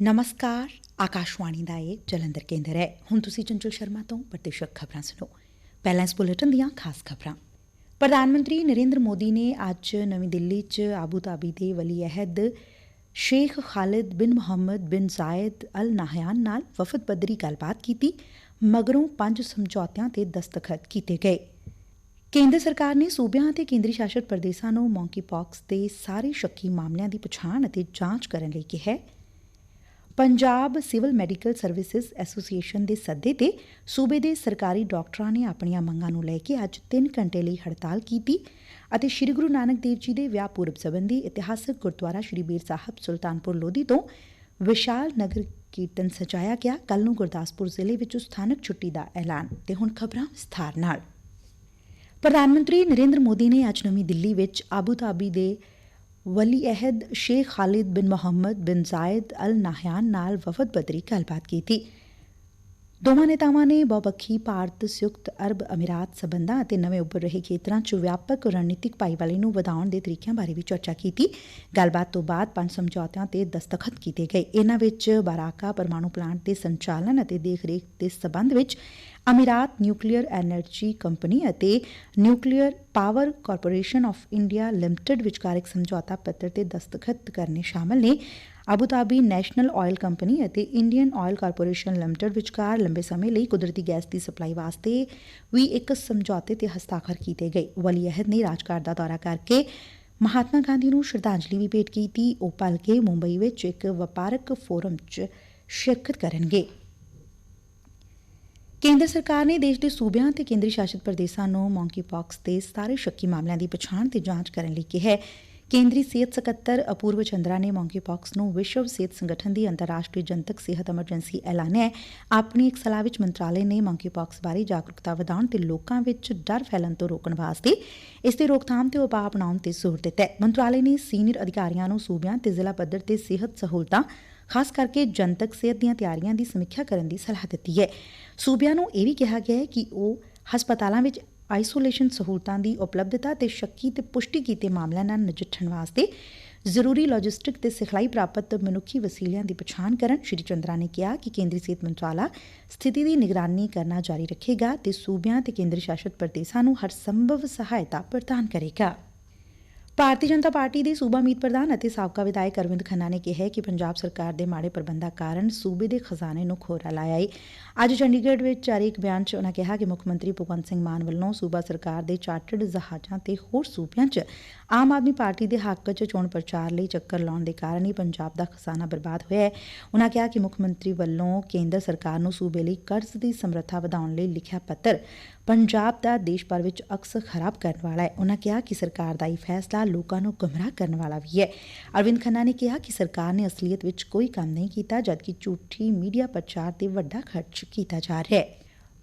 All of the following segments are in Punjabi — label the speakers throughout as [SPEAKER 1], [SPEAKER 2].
[SPEAKER 1] ਨਮਸਕਾਰ ਆਕਾਸ਼ਵਾਣੀ ਦਾ ਇਹ ਜਲੰਧਰ ਕੇਂਦਰ ਹੈ ਹੁਣ ਤੁਸੀਂ ਚੰਚਲ ਸ਼ਰਮਾ ਤੋਂ ਪ੍ਰਤੀਸ਼ਤ ਖਬਰਾਂ ਸੁਣੋ ਪਹਿਲਾਂ ਇਸ ਬੁਲੇਟਿਨ ਦੀਆਂ ਖਾਸ ਖਬਰਾਂ ਪ੍ਰਧਾਨ ਮੰਤਰੀ ਨਰਿੰਦਰ ਮੋਦੀ ਨੇ ਅੱਜ ਨਵੀਂ ਦਿੱਲੀ 'ਚ ਆਬੂ ਧਾਬੀ ਦੇ ਵਲੀ ਅਹਿਦ ਸ਼ੇਖ ਖਾਲਿਦ ਬਿਨ ਮੁਹੰਮਦ ਬਿਨ ਜ਼ਾਇਦ ਅਲ ਨਾਹਯਾਨ ਨਾਲ ਵਫਦ ਪੱਧਰੀ ਗੱਲਬਾਤ ਕੀਤੀ ਮਗਰੋਂ ਪੰਜ ਸਮਝੌਤਿਆਂ ਤੇ ਦਸਤਖਤ ਕੀਤੇ ਗਏ ਕੇਂਦਰ ਸਰਕਾਰ ਨੇ ਸੂਬਿਆਂ ਅਤੇ ਕੇਂਦਰੀ ਸ਼ਾਸਤ ਪ੍ਰਦੇਸ਼ਾਂ ਨੂੰ ਮੌਂਕੀ ਪੌਕਸ ਦੇ ਸਾਰੇ ਸ਼ੱਕੀ ਮਾਮਲਿਆਂ ਦੀ ਪਛਾਣ ਅਤੇ ਜਾਂਚ ਕਰਨ ਲਈ ਕਿਹਾ ਹੈ Punjab civil medical services association ਦੇ ਸੱਦੇ ਤੇ ਸੂਬੇ ਦੇ ਸਰਕਾਰੀ ਡਾਕਟਰਾਂ ਨੇ ਆਪਣੀਆਂ ਮੰਗਾਂ ਨੂੰ ਲੈ ਕੇ ਅੱਜ 3 ਘੰਟੇ ਲਈ ਹੜਤਾਲ ਕੀਤੀ ਅਤੇ ਸ੍ਰੀ ਗੁਰੂ ਨਾਨਕ ਦੇਵ ਜੀ ਦੇ ਵਿਆਹ ਪੂਰਬ ਸੰਬੰਧੀ ਇਤਿਹਾਸਕ ਗੁਰਦੁਆਰਾ ਸ੍ਰੀ ਬੀਰ ਸਾਹਿਬ, ਸੁਲਤਾਨਪੁਰ ਲੋਧੀ ਤੋਂ ਵਿਸ਼ਾਲ ਨਗਰ ਕੀਰਤਨ ਸਜਾਇਆ ਗਿਆ। ਕੱਲ ਨੂੰ ਗੁਰਦਾਸਪੁਰ ਜ਼ਿਲ੍ਹੇ ਵਿੱਚ ਸਥਾਨਕ ਛੁੱਟੀ ਦਾ ਐਲਾਨ ਤੇ ਹੁਣ ਖਬਰਾਂ ਵਿਸਥਾਰ ਨਾਲ। ਪ੍ਰਧਾਨ ਮੰਤਰੀ ਨਰਿੰਦਰ ਮੋਦੀ ਨੇ ਅੱਜ ਨਵੀਂ ਦਿੱਲੀ ਵਿੱਚ ਆਬੂ ਧਾਬੀ ਦੇ ਵਲੀ ਅਹਿਦ ਸ਼ੇਖ ਖਾਲਿਦ ਬਿਨ ਮੁਹੰਮਦ ਬਿਨ ਜ਼ਾਇਦ ਅਲ ਨਾਹਯਾਨ ਨਾਲ ਵਫਦ ਪੱਧਰੀ ਗੱਲਬਾਤ ਕੀਤੀ ਦੋਵਾਂ ਨੇਤਾਵਾਂ ਨੇ ਬਹੁਪੱਖੀ ਭਾਰਤ, ਸੰਯੁਕਤ ਅਰਬ ਅਮੀਰਾਤ ਸਬੰਧਾਂ ਅਤੇ ਨਵੇਂ ਉੱਭਰ ਰਹੇ ਖੇਤਰਾਂ 'ਚ ਵਿਆਪਕ ਰਣਨੀਤਿਕ ਭਾਈਵਾਲੀ ਨੂੰ ਵਧਾਉਣ ਦੇ ਤਰੀਕਿਆਂ ਬਾਰੇ ਵੀ ਚਰਚਾ ਕੀਤੀ। ਗੱਲਬਾਤ ਤੋਂ ਬਾਅਦ ਪੰਜ ਸਮਝੌਤਿਆਂ ਤੇ ਦਸਤਖਤ ਕੀਤੇ ਗਏ। ਇਹਨਾਂ ਵਿੱਚ ਬਾਰਾਕਾ ਪਰਮਾਣੂ ਪਲਾਂਟ ਦੇ ਸੰਚਾਲਨ ਅਤੇ ਦੇਖਰੇਖ ਦੇ ਸਬੰਧ ਵਿੱਚ ਅਮੀਰਾਤ ਨਿਊਕਲੀਅਰ ਐਨਰਜੀ ਕੰਪਨੀ ਅਤੇ nuclear power corporation of India limited ਵਿਚਕਾਰ ਇੱਕ ਸਮਝੌਤਾ ਪੱਤਰ ਤੇ ਦਸਤਖਤ ਕਰਨੇ ਸ਼ਾਮਲ ਨੇ। Abu Dhabi national oil company ਅਤੇ ਇੰਡੀਅਨ ਆਇਲ ਕਾਰਪੋਰੇਸ਼ਨ ਲਿਮਟਿਡ ਵਿਚਕਾਰ ਲੰਬੇ ਸਮੇਂ ਲਈ ਕੁਦਰਤੀ ਗੈਸ ਦੀ ਸਪਲਾਈ ਵਾਸਤੇ ਵੀ ਇੱਕ ਸਮਝੌਤੇ ਤੇ ਹਸਤਾਖਰ ਕੀਤੇ ਗਏ। ਵਲੀ ਅਹਿਦ ਨੇ ਰਾਜਘਾਟ ਦਾ ਦੌਰਾ ਕਰਕੇ ਮਹਾਤਮਾ ਗਾਂਧੀ ਨੂੰ ਸ਼ਰਧਾਂਜਲੀ ਵੀ ਭੇਟ ਕੀਤੀ। ਉਹ ਭਲਕੇ ਮੁੰਬਈ ਵਿੱਚ ਇੱਕ ਵਪਾਰਕ ਫੋਰਮ 'ਚ ਸ਼ਿਰਕਤ ਕਰਨਗੇ। ਕੇਂਦਰ ਸਰਕਾਰ ਨੇ ਦੇਸ਼ ਦੇ ਸੂਬਿਆਂ ਤੇ ਕੇਂਦਰੀ ਸ਼ਾਸਿਤ ਪ੍ਰਦੇਸ਼ਾਂ ਨੂੰ ਮੌਂਕੀ ਪੌਕਸ ਦੇ ਸਾਰੇ ਸ਼ੱਕੀ ਮਾਮਲਿਆਂ ਦੀ ਪਛਾਣ ਤੇ ਜਾਂਚ ਕਰਨ ਲਈ ਕਿਹਾ ਹੈ। ਕੇਂਦਰੀ ਸਿਹਤ ਸਕੱਤਰ ਅਪੂਰਵ ਚੰਦਰਾ ਨੇ ਮੌਂਕੀ ਨੂੰ ਵਿਸ਼ਵ ਸਿਹਤ ਸੰਗਠਨ ਦੀ ਅੰਤਰਰਾਸ਼ਟਰੀ ਜਨਤਕ ਸਿਹਤ ਐਮਰਜੈਂਸੀ ਐਲਾਨਿਆ ਹੈ। ਆਪਣੀ ਇੱਕ ਸਲਾਹ ਵਿੱਚ ਮੰਤਰਾਲੇ ਨੇ ਮੌਂਕੀ ਬਾਰੇ ਜਾਗਰੂਕਤਾ ਵਧਾਉਣ ਤੇ ਲੋਕਾਂ ਵਿੱਚ ਡਰ ਫੈਲਣ ਤੋਂ ਰੋਕਣ ਵਾਸਤੇ ਇਸ ਦੀ ਰੋਕਥਾਮ ਤੇ ਉਪਾਅ ਅਪਣਾਉਣ ਤੇ ਜ਼ੋਰ ਦਿੱਤਾ ਹੈ। ਮੰਤਰਾਲੇ ਨੇ ਸੀਨੀਅਰ ਅਧਿਕਾਰੀਆਂ ਨੂੰ ਸੂਬਿਆਂ ਤੇ ਜ਼ਿਲ੍ਹਾ ਪੱਧਰ ਤੇ ਸਿਹਤ ਸਹੂਲਤਾਂ, ਖਾਸ ਕਰਕੇ ਜਨਤਕ ਸਿਹਤ ਦੀਆਂ ਤਿਆਰੀਆਂ ਦੀ ਸਮੀਖਿਆ ਕਰਨ ਦੀ ਸਲਾਹ ਦਿੱਤੀ ਹੈ। ਸੂਬਿਆਂ ਨੂੰ ਇਹ ਵੀ ਕਿਹਾ ਗਿਆ ਹੈ ਕਿ ਉਹ ਹਸਪਤਾਲਾਂ ਵਿੱਚ ਆਈਸੋਲੇਸ਼ਨ ਸਹੂਲਤਾਂ ਦੀ ਉਪਲਬਧਤਾ ਤੇ ਸ਼ੱਕੀ ਤੇ ਪੁਸ਼ਟੀ ਕੀਤੇ ਮਾਮਲਿਆਂ ਨਾਲ ਨਜਿੱਠਣ ਵਾਸਤੇ ਜ਼ਰੂਰੀ ਲੌਜਿਸਟਿਕ ਤੇ ਸਿਖਲਾਈ ਪ੍ਰਾਪਤ ਮਨੁੱਖੀ ਵਸੀਲਿਆਂ ਦੀ ਪਛਾਣ ਕਰਨ ਸ਼੍ਰੀ ਚੰਦਰਾ ਨੇ ਕਿਹਾ ਕਿ ਕੇਂਦਰੀ ਸਿਹਤ ਮੰਤਰਾਲਾ ਸਥਿਤੀ ਦੀ ਨਿਗਰਾਨੀ ਕਰਨਾ ਜਾਰੀ ਰੱਖੇਗਾ ਤੇ ਸੂਬਿਆਂ ਤੇ ਕੇਂਦਰ ਸ਼ਾਸਿਤ ਪ੍ਰਦੇਸ਼ਾਂ ਨੂੰ ਹਰ ਸੰਭਵ ਸਹਾਇਤਾ ਪ੍ਰਦਾਨ ਕਰੇਗਾ। ਭਾਰਤੀ ਜਨਤਾ ਪਾਰਟੀ ਦੇ ਸੂਬਾ ਮੀਤ ਪ੍ਰਧਾਨ ਅਤੇ ਸਾਬਕਾ ਵਿਧਾਇਕ ਅਰਵਿੰਦ ਖੰਨਾ ਨੇ ਕਿਹੈ ਕਿ ਪੰਜਾਬ ਸਰਕਾਰ ਦੇ ਮਾੜੇ ਪ੍ਰਬੰਧਾਂ ਕਾਰਨ ਸੂਬੇ ਦੇ ਖਜ਼ਾਨੇ ਨੂੰ ਖੋਰਾ ਲਾਇਆ ਏ। ਅੱਜ ਚੰਡੀਗੜ੍ਹ ਵਿੱਚ ਜਾਰੀ ਇੱਕ ਬਿਆਨ 'ਚ ਉਨ੍ਹਾਂ ਕਿਹਾ ਕਿ ਮੁੱਖ ਮੰਤਰੀ ਭਗਵੰਤ ਸਿੰਘ ਮਾਨ ਵੱਲੋਂ ਸੂਬਾ ਸਰਕਾਰ ਦੇ ਚਾਰਟਰਡ ਜਹਾਜ਼ਾਂ ਤੇ ਹੋਰ ਸੂਬਿਆਂ 'ਚ ਆਮ ਆਦਮੀ ਪਾਰਟੀ ਦੇ ਹੱਕ 'ਚ ਚੋਣ ਪ੍ਰਚਾਰ ਲਈ ਚੱਕਰ ਲਾਉਣ ਦੇ ਕਾਰਨ ਹੀ ਪੰਜਾਬ ਦਾ ਖਜ਼ਾਨਾ ਬਰਬਾਦ ਹੋਇਆ ਹੈ। ਉਨ੍ਹਾਂ ਕਿਹਾ ਕਿ ਮੁੱਖ ਮੰਤਰੀ ਵੱਲੋਂ ਕੇਂਦਰ ਸਰਕਾਰ ਨੂੰ ਸੂਬੇ ਲਈ ਕਰਜ਼ ਦੀ ਸਮਰੱਥਾ ਵਧਾਉਣ ਲਈ ਲਿਖਿਆ ਪੱਤਰ ਪੰਜਾਬ ਦਾ ਦੇਸ਼ ਭਰ ਵਿੱਚ ਅਕਸ ਖਰਾਬ ਕਰਨ ਵਾਲਾ ਹੈ। ਉਨ੍ਹਾਂ ਕਿਹਾ ਕਿ ਸਰਕਾਰ ਦਾ ਇਹ ਫੈਸਲਾ ਲੋਕਾਂ ਨੂੰ ਗੁੰਮਰਾਹ ਕਰਨ ਵਾਲਾ ਵੀ ਹੈ। ਅਰਵਿੰਦ ਖੰਨਾ ਨੇ ਕਿਹਾ ਕਿ ਸਰਕਾਰ ਨੇ ਅਸਲੀਅਤ ਵਿੱਚ ਕੋਈ ਕੰਮ ਨਹੀਂ ਕੀਤਾ, ਜਦਕਿ ਝੂਠੀ ਮੀਡੀਆ ਪ੍ਰਚਾਰ ਤੇ ਵੱਡਾ ਖਰਚ ਕੀਤਾ ਜਾ ਰਿਹਾ ਹੈ।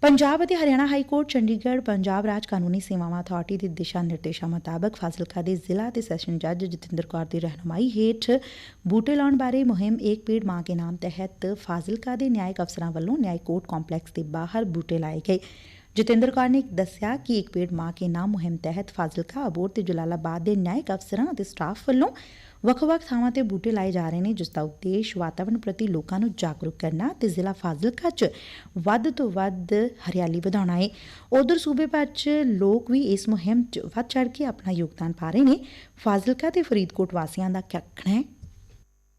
[SPEAKER 1] ਪੰਜਾਬ ਅਤੇ ਹਰਿਆਣਾ ਹਾਈ ਕੋਰਟ, ਚੰਡੀਗੜ੍ਹ, ਪੰਜਾਬ ਰਾਜ ਕਾਨੂੰਨੀ ਸੇਵਾਵਾਂ ਅਥਾਰਟੀ ਦੇ ਦਿਸ਼ਾ ਨਿਰਦੇਸ਼ਾਂ ਮੁਤਾਬਕ ਫਾਜ਼ਿਲਕਾ ਦੇ ਜ਼ਿਲ੍ਹਾ ਤੇ ਸੈਸ਼ਨ ਜੱਜ ਜਤਿੰਦਰ ਕੌਰ ਦੀ ਰਹਿਨੁਮਾਈ ਹੇਠ ਬੂਟੇ ਲਾਉਣ ਬਾਰੇ ਮੁਹਿੰਮ ਏਕ ਪੇੜ ਮਾਂ ਕੇ ਨਾਮ ਤਹਿਤ ਫਾਜ਼ਿਲਕਾ ਦੇ ਨਿਆਇਕ ਅਫਸਰਾਂ ਵੱਲੋਂ ਨਿਆਇਕ ਕੋਰਟ ਕੰਪਲੈਕਸ ਦੇ ਬਾਹਰ ਬੂਟੇ ਲਾਏ ਗਏ। ਜਤਿੰਦਰ ਕੌਰ ਨੇ ਦੱਸਿਆ ਕਿ ਇੱਕ ਪੇੜ ਮਾਂ ਕੇ ਨਾਮ ਮੁਹਿੰਮ ਤਹਿਤ ਫਾਜ਼ਿਲਕਾ ਅਬੋਰ ਤੇ ਜਲਾਲਾਬਾਦ ਦੇ ਨਿਆਇਕ ਅਫਸਰਾਂ ਅਤੇ ਸਟਾਫ ਵੱਲੋਂ ਵੱਖ-ਵੱਖ ਥਾਵਾਂ ਤੇ ਬੂਟੇ ਲਾਏ ਜਾ ਰਹੇ ਨੇ, ਜਿਸ ਦਾ ਉਦੇਸ਼ ਵਾਤਾਵਰਣ ਪ੍ਰਤੀ ਲੋਕਾਂ ਨੂੰ ਜਾਗਰੂਕ ਕਰਨਾ ਤੇ ਜ਼ਿਲ੍ਹਾ ਫਾਜ਼ਿਲਕਾ 'ਚ ਵੱਧ ਤੋਂ ਵੱਧ ਹਰਿਆਲੀ ਵਧਾਉਣਾ ਹੈ ਉਧਰ ਸੂਬੇ ਭਰ 'ਚ ਲੋਕ ਵੀ ਇਸ ਮੁਹਿੰਮ 'ਚ ਵੱਧ ਚੜ ਕੇ ਆਪਣਾ ਯੋਗਦਾਨ ਪਾ ਰਹੇ ਨੇ। ਫਾਜ਼ਿਲਕਾ ਤੇ ਫਰੀਦਕੋਟ ਵਾਸੀਆਂ ਦਾ ਕਹਿਣਾ ਹੈ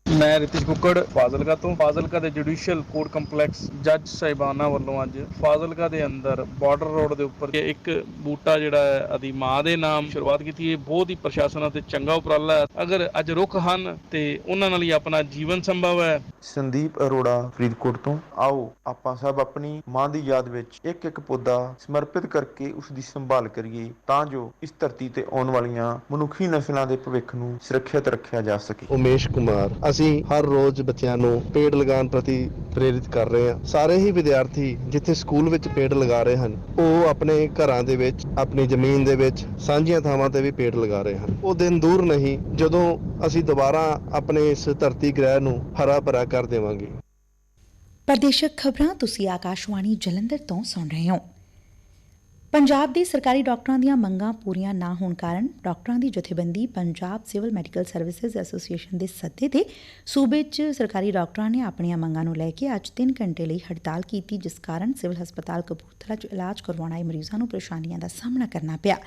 [SPEAKER 2] ਮੈਂ ਰਿਤਿਸ਼ ਕੁੱਕੜ ਫਾਜ਼ਿਲਕਾ ਤੋਂ। ਫਾਜ਼ਿਲਕਾ ਦੇ ਜੁਡੀਸ਼ੀਅਲ ਕੋਰਟ ਕੰਪਲੈਕਸ ਜੱਜ ਸਾਹਿਬਾਨਾਂ ਵੱਲੋਂ ਅੱਜ ਫਾਜ਼ਿਲਕਾ ਦੇ ਅੰਦਰ ਬਾਰਡਰ ਰੋਡ ਦੇ ਉੱਪਰ ਇੱਕ ਬੂਟਾ ਜਿਹੜਾ ਹੈ ਆਦੀ ਮਾਂ ਦੇ ਨਾਮ ਸ਼ੁਰੂਆਤ ਕੀਤੀ ਹੈ। ਬਹੁਤ ਹੀ ਪ੍ਰਸ਼ਾਸਨ ਅਤੇ ਚੰਗਾ ਉਪਰਾਲਾ ਹੈ। ਅਗਰ ਅੱਜ ਰੁੱਖ ਹਨ ਤੇ ਉਹਨਾਂ ਨਾਲ ਹੀ ਆਪਣਾ ਜੀਵਨ ਸੰਭਵ ਹੈ।
[SPEAKER 3] ਸੰਦੀਪ ਅਰੋੜਾ ਫਰੀਦਕੋਟ ਤੋਂ। ਆਓ ਆਪਾਂ ਸਭ ਆਪਣੀ ਮਾਂ ਦੀ ਯਾਦ ਵਿੱਚ ਇੱਕ ਇੱਕ ਪੌਦਾ ਸਮਰਪਿਤ ਕਰਕੇ ਉਸ ਦੀ ਸੰਭਾਲ ਕਰੀਏ ਤਾਂ ਜੋ ਇਸ ਧਰਤੀ ਤੇ ਆਉਣ ਵਾਲੀਆਂ ਮਨੁੱਖੀ ਨਸਲਾਂ ਦੇ ਭਵਿੱਖ ਨੂੰ ਸੁਰੱਖਿਅਤ ਰੱਖਿਆ ਜਾ ਸਕੇ।
[SPEAKER 4] ਉਮੇਸ਼ ਕੁਮਾਰ ਅਸੀਂ ਹਰ ਰੋਜ਼ ਬੱਚਿਆਂ ਨੂੰ ਪੇੜ ਲਗਾਉਣ ਪ੍ਰਤੀ ਪ੍ਰੇਰਿਤ ਕਰ ਰਹੇ ਹਾਂ। ਸਾਰੇ ਹੀ ਵਿਦਿਆਰਥੀ ਜਿੱਥੇ ਸਕੂਲ ਵਿੱਚ ਪੇੜ ਲਗਾ ਰਹੇ ਹਨ, ਉਹ ਆਪਣੇ ਘਰਾਂ ਦੇ ਵਿੱਚ, ਆਪਣੀ ਜ਼ਮੀਨ ਦੇ ਵਿੱਚ ਸਾਂਝੀਆਂ ਥਾਵਾਂ ਤੇ ਵੀ ਪੇੜ ਲਗਾ ਰਹੇ ਹਨ। ਉਹ ਦਿਨ ਦੂਰ ਨਹੀਂ, ਜਦੋਂ ਅਸੀਂ ਦੁਬਾਰਾ ਆਪਣੇ ਇਸ ਧਰਤੀ ਗ੍ਰਹਿ ਨੂੰ ਹਰਾ ਭਰਾ ਕਰ ਦੇਵਾਂਗੇ।
[SPEAKER 1] ਪ੍ਰਦੇਸ਼ਕ ਖਬਰਾਂ ਤੁਸੀਂ ਆਕਾਸ਼ਵਾਣੀ ਜਲੰਧਰ ਤੋਂ ਸੁਣ ਰਹੇ ਹੋ। ਪੰਜਾਬ ਦੇ ਸਰਕਾਰੀ ਡਾਕਟਰਾਂ ਦੀਆਂ ਮੰਗਾਂ ਪੂਰੀਆਂ ਨਾ ਹੋਣ ਕਾਰਨ ਡਾਕਟਰਾਂ ਦੀ ਜਥੇਬੰਦੀ Punjab civil medical services association ਦੇ ਸੱਦੇ ਤੇ ਸੂਬੇ 'ਚ ਸਰਕਾਰੀ ਡਾਕਟਰਾਂ ਨੇ ਆਪਣੀਆਂ ਮੰਗਾਂ ਨੂੰ ਲੈ ਕੇ ਅੱਜ 3 ਘੰਟੇ ਲਈ ਹੜਤਾਲ ਕੀਤੀ, ਜਿਸ ਕਾਰਨ ਸਿਵਲ ਹਸਪਤਾਲ ਕਪੂਰਥਲਾ 'ਚ ਇਲਾਜ ਕਰਵਾਉਣ ਆਏ ਮਰੀਜ਼ਾਂ ਨੂੰ ਪਰੇਸ਼ਾਨੀਆਂ ਦਾ ਸਾਹਮਣਾ ਕਰਨਾ ਪਿਆ।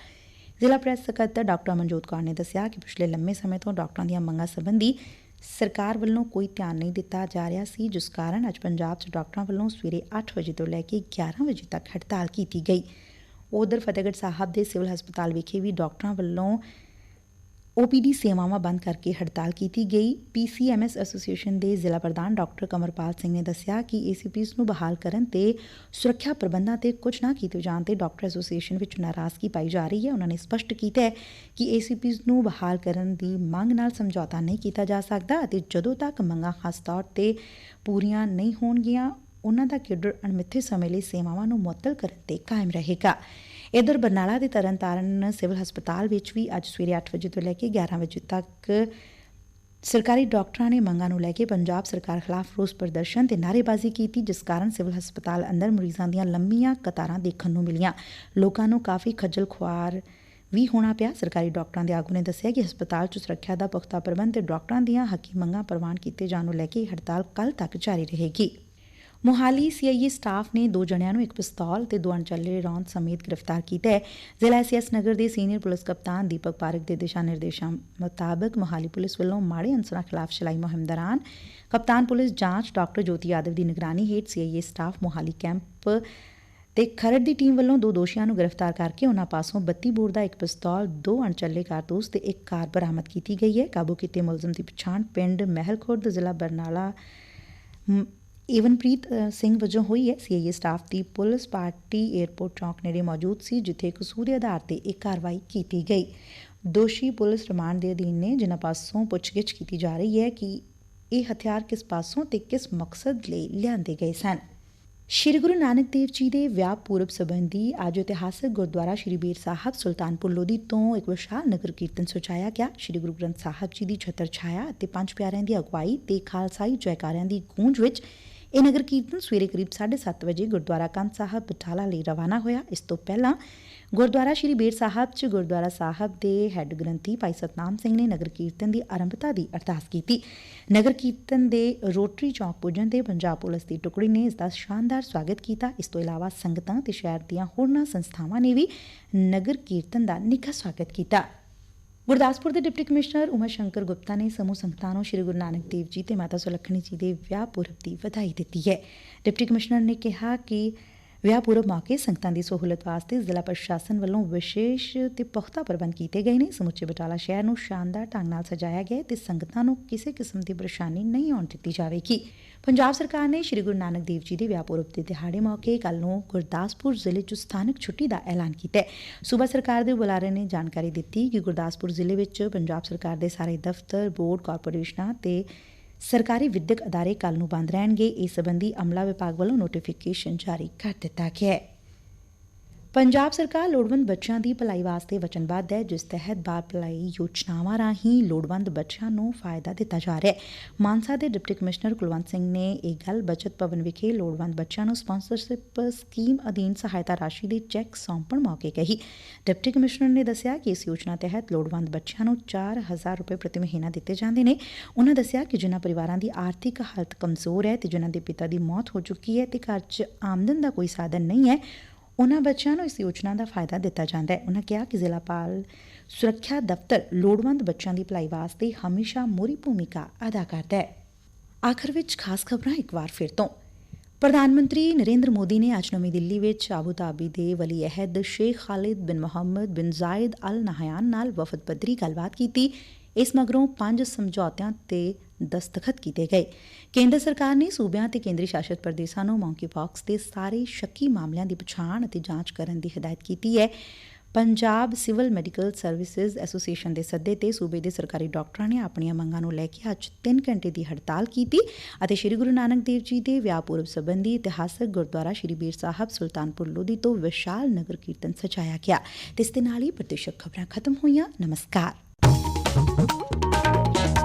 [SPEAKER 1] ਜ਼ਿਲ੍ਹਾ ਪ੍ਰੈਸ ਸਕੱਤਰ ਡਾਕਟਰ ਮਨਜੋਤ ਕੌਰ ਨੇ ਦੱਸਿਆ ਕਿ ਪਿਛਲੇ ਲੰਮੇ ਸਮੇਂ ਤੋਂ ਡਾਕਟਰਾਂ ਦੀਆਂ ਮੰਗਾਂ ਸੰਬੰਧੀ ਸਰਕਾਰ ਵੱਲੋਂ ਕੋਈ ਧਿਆਨ ਨਹੀਂ ਦਿੱਤਾ ਜਾ ਰਿਹਾ ਸੀ, ਜਿਸ ਕਾਰਨ ਅੱਜ ਪੰਜਾਬ 'ਚ ਡਾਕਟਰਾਂ ਵੱਲੋਂ ਸਵੇਰੇ 8 ਵਜੇ ਤੋਂ ਲੈ ਕੇ 11 ਵਜੇ ਤੱਕ ਹੜਤਾਲ ਕੀਤੀ ਗਈ। ਉਧਰ ਫਤਿਹਗੜ੍ਹ ਸਾਹਿਬ ਦੇ ਸਿਵਲ ਹਸਪਤਾਲ ਵਿਖੇ ਵੀ ਡਾਕਟਰਾਂ ਵੱਲੋਂ ਓਪੀਡੀ ਸੇਵਾਵਾਂ ਬੰਦ ਕਰਕੇ ਹੜਤਾਲ ਕੀਤੀ ਗਈ। ਪੀਸੀਐਮਐਸ ਐਸੋਸੀਏਸ਼ਨ ਦੇ ਜ਼ਿਲ੍ਹਾ ਪ੍ਰਧਾਨ ਡਾਕਟਰ ਕਮਰਪਾਲ ਸਿੰਘ ਨੇ ਦੱਸਿਆ ਕਿ ਏਸੀਪੀਸ ਨੂੰ ਬਹਾਲ ਕਰਨ ਤੇ ਸੁਰੱਖਿਆ ਪ੍ਰਬੰਧਾਂ ਤੇ ਕੁਝ ਨਾ ਕੀਤੇ ਜਾਣ ਤੇ ਡਾਕਟਰ ਐਸੋਸੀਏਸ਼ਨ ਵਿੱਚ ਨਾਰਾਜ਼ਗੀ ਪਾਈ ਜਾ ਰਹੀ ਹੈ। ਉਹਨਾਂ ਨੇ ਸਪਸ਼ਟ ਕੀਤਾ ਹੈ ਕਿ ਏਸੀਪੀਸ ਨੂੰ ਬਹਾਲ ਕਰਨ ਦੀ ਮੰਗ ਨਾਲ ਸਮਝੌਤਾ ਨਹੀਂ ਕੀਤਾ ਜਾ ਸਕਦਾ ਅਤੇ ਜਦੋਂ ਤੱਕ ਮੰਗਾਂ ਖਾਸ ਤੌਰ ਤੇ ਪੂਰੀਆਂ ਨਹੀਂ ਹੋਣਗੀਆਂ ਉਨ੍ਹਾਂ ਦਾ ਕੇਡਰ ਅਣਮਿੱਥੇ ਸਮੇਂ ਲਈ ਸੇਵਾਵਾਂ ਨੂੰ ਮੁਅੱਤਲ ਕਰਨ ਤੇ ਕਾਇਮ ਰਹੇਗਾ। ਇਧਰ ਬਰਨਾਲਾ ਦੇ ਤਰਨਤਾਰਨ ਸਿਵਲ ਹਸਪਤਾਲ ਵਿੱਚ ਵੀ ਅੱਜ ਸਵੇਰੇ 8 ਵਜੇ ਤੋਂ ਲੈ ਕੇ 11 ਵਜੇ ਤੱਕ ਸਰਕਾਰੀ ਡਾਕਟਰਾਂ ਨੇ ਮੰਗਾਂ ਨੂੰ ਲੈ ਕੇ ਪੰਜਾਬ ਸਰਕਾਰ ਖਿਲਾਫ ਰੋਸ ਪ੍ਰਦਰਸ਼ਨ ਤੇ ਨਾਅਰੇਬਾਜ਼ੀ ਕੀਤੀ, ਜਿਸ ਕਾਰਨ ਸਿਵਲ ਹਸਪਤਾਲ ਅੰਦਰ ਮਰੀਜ਼ਾਂ ਦੀਆਂ ਲੰਮੀਆਂ ਕਤਾਰਾਂ ਦੇਖਣ ਨੂੰ ਮਿਲੀਆਂ। ਲੋਕਾਂ ਨੂੰ ਕਾਫੀ ਖੱਜਲ ਖੁਆਰ ਵੀ ਹੋਣਾ ਪਿਆ। ਸਰਕਾਰੀ ਡਾਕਟਰਾਂ ਦੇ ਆਗੂ ਨੇ ਦੱਸਿਆ ਕਿ ਹਸਪਤਾਲ 'ਚ ਸੁਰੱਖਿਆ ਦਾ ਪੁਖਤਾ ਪ੍ਰਬੰਧ ਤੇ ਡਾਕਟਰਾਂ ਦੀਆਂ ਹੱਕੀ ਮੰਗਾਂ ਪ੍ਰਵਾਨ ਕੀਤੇ ਜਾਣ ਨੂੰ ਲੈ ਕੇ ਹੜਤਾਲ ਕੱਲ ਤੱਕ ਜਾਰੀ ਰਹੇਗੀ। ਮੋਹਾਲੀ ਸੀਆਈਏ ਸਟਾਫ ਨੇ ਦੋ ਜਣਿਆਂ ਨੂੰ ਇੱਕ ਪਿਸਤੌਲ ਤੇ ਦੋ ਅਣਚੱਲੇ ਰੌਂਦ ਸਮੇਤ ਗ੍ਰਿਫਤਾਰ ਕੀਤਾ ਹੈ। ਜ਼ਿਲ੍ਹਾ ਐਸਐਸ ਨਗਰ ਦੇ ਸੀਨੀਅਰ ਪੁਲਿਸ ਕਪਤਾਨ ਦੀਪਕ ਪਾਰਕ ਦੇ ਦਿਸ਼ਾ ਨਿਰਦੇਸ਼ਾਂ ਮੁਤਾਬਕ ਮੋਹਾਲੀ ਪੁਲਿਸ ਵੱਲੋਂ ਮਾੜੇ ਅਨਸਰਾਂ ਖਿਲਾਫ ਚਲਾਈ ਮੁਹਿੰਮ ਦੌਰਾਨ ਕਪਤਾਨ ਪੁਲਿਸ ਜਾਂਚ, ਡਾਕਟਰ ਜੋਤੀ ਯਾਦਵ ਦੀ ਨਿਗਰਾਨੀ ਹੇਠ ਸੀਆਈਏ ਸਟਾਫ ਮੋਹਾਲੀ ਕੈਂਪ ਤੇ ਖਰੜ ਦੀ ਟੀਮ ਵੱਲੋਂ ਦੋ ਦੋਸ਼ੀਆਂ ਨੂੰ ਗ੍ਰਿਫਤਾਰ ਕਰਕੇ ਉਹਨਾਂ ਪਾਸੋਂ 32 ਬੋਰ ਦਾ ਇੱਕ ਪਿਸਤੌਲ, ਦੋ ਅਣਚੱਲੇ ਕਾਰਤੂਸ ਤੇ ਇੱਕ ਕਾਰ ਬਰਾਮਦ ਕੀਤੀ ਗਈ ਹੈ। ਕਾਬੂ ਕੀਤੇ ਮੁਲਜ਼ਮ ਦੀ ਪਛਾਣ ਪਿੰਡ ਮਹਿਲਖੁਰਦ ਜ਼ਿਲ੍ਹਾ ਬਰਨਾਲਾ ਏਵਨਪ੍ਰੀਤ ਸਿੰਘ ਵਜੋਂ ਹੋਈ ਹੈ ਸੀਆਈਏ ਸਟਾਫ ਦੀ ਪੁਲਿਸ ਪਾਰਟੀ 에ਅਰਪੋਰਟ ਚੌਕ ਨੇੜੇ ਮੌਜੂਦ ਸੀ, ਜਿੱਥੇ ਕਸੂਰ ਦੇ ਆਧਾਰ ਤੇ ਇਹ ਕਾਰਵਾਈ ਕੀਤੀ ਗਈ। ਦੋਸ਼ੀ ਪੁਲਿਸ ਰਿਮਾਂਡ ਦੇ ਅਧੀਨ ਨੇ ਜਿਨ੍ਹਾਂ ਪਾਸੋਂ ਪੁੱਛਗਿੱਛ ਕੀਤੀ ਜਾ ਰਹੀ ਹੈ ਕਿ ਇਹ ਹਥਿਆਰ ਕਿਸ ਪਾਸੋਂ ਤੇ ਕਿਸ ਮਕਸਦ ਲਈ ਲਿਆਂਦੇ ਗਏ ਸਨ। ਸ਼੍ਰੀ ਗੁਰੂ ਨਾਨਕ ਦੇਵ ਜੀ ਦੇ ਵਿਆਹ ਪੂਰਬ ਸੰਬੰਧੀ ਅੱਜ ਇਤਿਹਾਸਕ ਗੁਰਦੁਆਰਾ ਸ਼੍ਰੀ ਬੀਰ ਸਾਹਿਬ, ਸੁਲਤਾਨਪੁਰ ਲੋਧੀ ਤੋਂ ਇੱਕ ਵਿਸ਼ਾਲ ਨਗਰ ਕੀਰਤਨ ਸਜਾਇਆ ਗਿਆ। ਸ਼੍ਰੀ ਗੁਰੂ ਗ੍ਰੰਥ ਸਾਹਿਬ ਜੀ ਦੀ ਛਤਰ ਛਾਇਆ ਅਤੇ ਪੰਜ ਪਿਆਰਿਆਂ ਦੀ ਅਗਵਾਈ ਤੇ ਖਾਲਸਾਈ ਜੈਕਾਰਿਆਂ ਦੀ ਗੂੰਜ ਵਿੱਚ ਇਹ ਨਗਰ ਕੀਰਤਨ ਸਵੇਰੇ ਕਰੀਬ 7:30 ਵਜੇ ਗੁਰਦੁਆਰਾ ਕੰਧ ਸਾਹਿਬ ਬਟਾਲਾ ਲਈ ਰਵਾਨਾ ਹੋਇਆ। ਇਸ ਤੋਂ ਪਹਿਲਾਂ ਗੁਰਦੁਆਰਾ ਸ਼੍ਰੀ ਬੀਰ ਸਾਹਿਬ 'ਚ ਗੁਰਦੁਆਰਾ ਸਾਹਿਬ ਦੇ ਹੈੱਡ ਗ੍ਰੰਥੀ ਭਾਈ ਸਤਨਾਮ ਸਿੰਘ ਨੇ ਨਗਰ ਕੀਰਤਨ ਦੀ ਆਰੰਭਤਾ ਦੀ ਅਰਦਾਸ ਕੀਤੀ। ਨਗਰ ਕੀਰਤਨ ਦੇ ਰੋਟਰੀ ਚੌਕ ਪੁੱਜਣ ਤੇ ਪੰਜਾਬ ਪੁਲਿਸ ਦੀ ਟੁਕੜੀ ਨੇ ਇਸ ਦਾ ਸ਼ਾਨਦਾਰ ਸਵਾਗਤ ਕੀਤਾ। ਇਸ ਤੋਂ ਇਲਾਵਾ ਸੰਗਤਾਂ ਤੇ ਸ਼ਹਿਰ ਦੀਆਂ ਹੋਰਨਾਂ ਸੰਸਥਾਵਾਂ ਨੇ ਵੀ ਨਗਰ ਕੀਰਤਨ ਦਾ ਨਿੱਘਾ ਸਵਾਗਤ ਕੀਤਾ। ਗੁਰਦਾਸਪੁਰ ਦੇ ਡਿਪਟੀ ਕਮਿਸ਼ਨਰ ਉਮਾ ਸ਼ੰਕਰ ਗੁਪਤਾ ਨੇ ਸਮੂਹ ਸੰਗਤਾਂ ਨੂੰ ਸ੍ਰੀ ਗੁਰੂ ਨਾਨਕ ਦੇਵ ਜੀ ਤੇ ਮਾਤਾ ਸੁਲੱਖਣੀ ਜੀ ਦੇ ਵਿਆਹ ਪੁਰਬ ਦੀ ਵਧਾਈ ਦਿੱਤੀ ਹੈ। ਡਿਪਟੀ ਕਮਿਸ਼ਨਰ ਨੇ ਕਿਹਾ ਕਿ ਵਿਆਹ ਪੁਰਬ ਮੌਕੇ ਸੰਗਤਾਂ ਦੀ ਸਹੂਲਤ ਵਾਸਤੇ ਜ਼ਿਲ੍ਹਾ ਪ੍ਰਸ਼ਾਸਨ ਵੱਲੋਂ ਵਿਸ਼ੇਸ਼ ਤੇ ਪੁਖਤਾ ਪ੍ਰਬੰਧ ਕੀਤੇ ਗਏ ਨੇ। ਸਮੁੱਚੇ ਬਟਾਲਾ ਸ਼ਹਿਰ ਨੂੰ ਸ਼ਾਨਦਾਰ ਢੰਗ ਨਾਲ ਸਜਾਇਆ ਗਿਆ ਹੈ ਤੇ ਸੰਗਤਾਂ ਨੂੰ ਕਿਸੇ ਕਿਸਮ ਦੀ ਪਰੇਸ਼ਾਨੀ ਨਹੀਂ ਆਉਣ ਦਿੱਤੀ ਜਾਵੇਗੀ। ਪੰਜਾਬ ਸਰਕਾਰ ਨੇ ਸ੍ਰੀ ਗੁਰੂ ਨਾਨਕ ਦੇਵ ਜੀ ਦੇ ਵਿਆਹ ਪੁਰਬ ਦੇ ਦਿਹਾੜੇ ਮੌਕੇ ਕੱਲ ਨੂੰ ਗੁਰਦਾਸਪੁਰ ਜ਼ਿਲ੍ਹੇ 'ਚ ਸਥਾਨਕ ਛੁੱਟੀ ਦਾ ਐਲਾਨ ਕੀਤਾ ਹੈ। ਸੂਬਾ ਸਰਕਾਰ ਦੇ ਬੁਲਾਰੇ ਨੇ ਜਾਣਕਾਰੀ ਦਿੱਤੀ ਕਿ ਗੁਰਦਾਸਪੁਰ ਜ਼ਿਲ੍ਹੇ ਵਿੱਚ ਪੰਜਾਬ ਸਰਕਾਰ ਦੇ ਸਾਰੇ ਦਫ਼ਤਰ, ਬੋਰਡ, ਕਾਰਪੋਰੇਸ਼ਨਾਂ ਤੇ ਸਰਕਾਰੀ ਵਿਦਿਅਕ ਅਦਾਰੇ ਕੱਲ ਨੂੰ ਬੰਦ ਰਹਿਣਗੇ। ਇਸ ਸਬੰਧੀ ਅਮਲਾ ਵਿਭਾਗ ਵੱਲੋਂ ਨੋਟੀਫਿਕੇਸ਼ਨ ਜਾਰੀ ਕਰ ਦਿੱਤਾ ਗਿਆ ਹੈ। ਪੰਜਾਬ ਸਰਕਾਰ ਲੋੜਵੰਦ ਬੱਚਿਆਂ ਦੀ ਭਲਾਈ ਵਾਸਤੇ ਵਚਨਬੱਧ ਹੈ, ਜਿਸ ਤਹਿਤ ਬਾਲ ਭਲਾਈ ਯੋਜਨਾਵਾਂ ਰਾਹੀਂ ਲੋੜਵੰਦ ਬੱਚਿਆਂ ਨੂੰ ਫਾਇਦਾ ਦਿੱਤਾ ਜਾ ਰਿਹਾ ਹੈ। ਮਾਨਸਾ ਦੇ ਡਿਪਟੀ ਕਮਿਸ਼ਨਰ ਕੁਲਵੰਤ ਸਿੰਘ ਨੇ ਇਹ ਗੱਲ ਬਚਤ ਭਵਨ ਵਿਖੇ ਲੋੜਵੰਦ ਬੱਚਿਆਂ ਨੂੰ ਸਪਾਂਸਰਸ਼ਿਪ ਸਕੀਮ ਅਧੀਨ ਸਹਾਇਤਾ ਰਾਸ਼ੀ ਦੇ ਚੈੱਕ ਸੌਂਪਣ ਮੌਕੇ ਕਹੀ। ਡਿਪਟੀ ਕਮਿਸ਼ਨਰ ਨੇ ਦੱਸਿਆ ਕਿ ਇਸ ਯੋਜਨਾ ਤਹਿਤ ਲੋੜਵੰਦ ਬੱਚਿਆਂ ਨੂੰ 4000 ਰੁਪਏ ਪ੍ਰਤੀ ਮਹੀਨਾ ਦਿੱਤੇ ਜਾਂਦੇ ਨੇ। ਉਹਨਾਂ ਦੱਸਿਆ ਕਿ ਜਿਨ੍ਹਾਂ ਪਰਿਵਾਰਾਂ ਦੀ ਆਰਥਿਕ ਹਾਲਤ ਕਮਜ਼ੋਰ ਹੈ ਤੇ ਜਿਨ੍ਹਾਂ ਦੇ ਪਿਤਾ ਦੀ ਮੌਤ ਹੋ ਚੁੱਕੀ ਹੈ ਤੇ ਘਰ 'ਚ ਆਮਦਨ ਦਾ ਕੋਈ ਸਾਧਨ ਨਹੀਂ ਹੈ ਉਹਨਾਂ ਬੱਚਿਆਂ ਨੂੰ ਇਸ ਯੋਜਨਾ ਦਾ ਫਾਇਦਾ ਦਿੱਤਾ ਜਾਂਦਾ ਹੈ। ਉਹਨਾਂ ਕਿਹਾ ਕਿ ਜ਼ਿਲ੍ਹਾ ਪਾਲ ਸੁਰੱਖਿਆ ਦਫ਼ਤਰ ਲੋੜਵੰਦ ਬੱਚਿਆਂ ਦੀ ਭਲਾਈ ਵਾਸਤੇ ਹਮੇਸ਼ਾ ਮੋਹਰੀ ਭੂਮਿਕਾ ਅਦਾ ਕਰਦਾ ਹੈ। ਆਖਰ ਵਿੱਚ ਖਾਸ ਖਬਰਾਂ ਇੱਕ ਵਾਰ ਫਿਰ ਤੋਂ। ਪ੍ਰਧਾਨ ਮੰਤਰੀ ਨਰਿੰਦਰ ਮੋਦੀ ਨੇ ਅੱਜ ਨਵੀਂ ਦਿੱਲੀ ਵਿੱਚ ਆਬੂ ਧਾਬੀ ਦੇ ਵਲੀ ਅਹਿਦ ਸ਼ੇਖ ਖਾਲਿਦ ਬਿਨ ਮੁਹੰਮਦ ਬਿਨ ਜ਼ਾਇਦ ਅਲ ਨਹਯਾਨ ਨਾਲ ਵਫਦ ਪੱਧਰੀ ਗੱਲਬਾਤ ਕੀਤੀ। ਇਸ ਮਗਰੋਂ ਪੰਜ ਸਮਝੌਤਿਆਂ ਤੇ ਦਸਤਖਤ ਕੀਤੇ ਗਏ। ਕੇਂਦਰ ਸਰਕਾਰ ਨੇ ਸੂਬਿਆਂ ਤੇ ਕੇਂਦਰੀ ਸ਼ਾਸਤ ਪ੍ਰਦੇਸ਼ਾਂ ਨੂੰ ਮੌਂਕੀਪੌਕਸ ਦੇ ਸਾਰੇ ਸ਼ੱਕੀ ਮਾਮਲਿਆਂ ਦੀ ਪਛਾਣ ਅਤੇ ਜਾਂਚ ਕਰਨ ਦੀ ਹਦਾਇਤ ਕੀਤੀ ਹੈ। Punjab civil medical services association ਦੇ ਸੱਦੇ ਤੇ ਸੂਬੇ ਦੇ ਸਰਕਾਰੀ ਡਾਕਟਰਾਂ ਨੇ ਆਪਣੀਆਂ ਮੰਗਾਂ ਨੂੰ ਲੈ ਕੇ ਅੱਜ 3 ਘੰਟੇ ਦੀ ਹੜਤਾਲ ਕੀਤੀ ਅਤੇ ਸ੍ਰੀ ਗੁਰੂ ਨਾਨਕ ਦੇਵ ਜੀ ਦੇ ਵਿਆਹ ਪੁਰਬ ਸੰਬੰਧੀ ਇਤਿਹਾਸਕ ਗੁਰਦੁਆਰਾ ਸ੍ਰੀ ਬੀਰ ਸਾਹਿਬ, ਸੁਲਤਾਨਪੁਰ ਲੋਧੀ ਤੋਂ ਵਿਸ਼ਾਲ ਨਗਰ ਕੀਰਤਨ ਸਜਾਇਆ ਗਿਆ। ਤੇ ਇਸ ਦੇ ਨਾਲ ਹੀ ਪ੍ਰਤੀਸ਼ਕ ਖਬਰਾਂ ਖਤਮ ਹੋਈਆਂ। ਨਮਸਕਾਰ। パパ。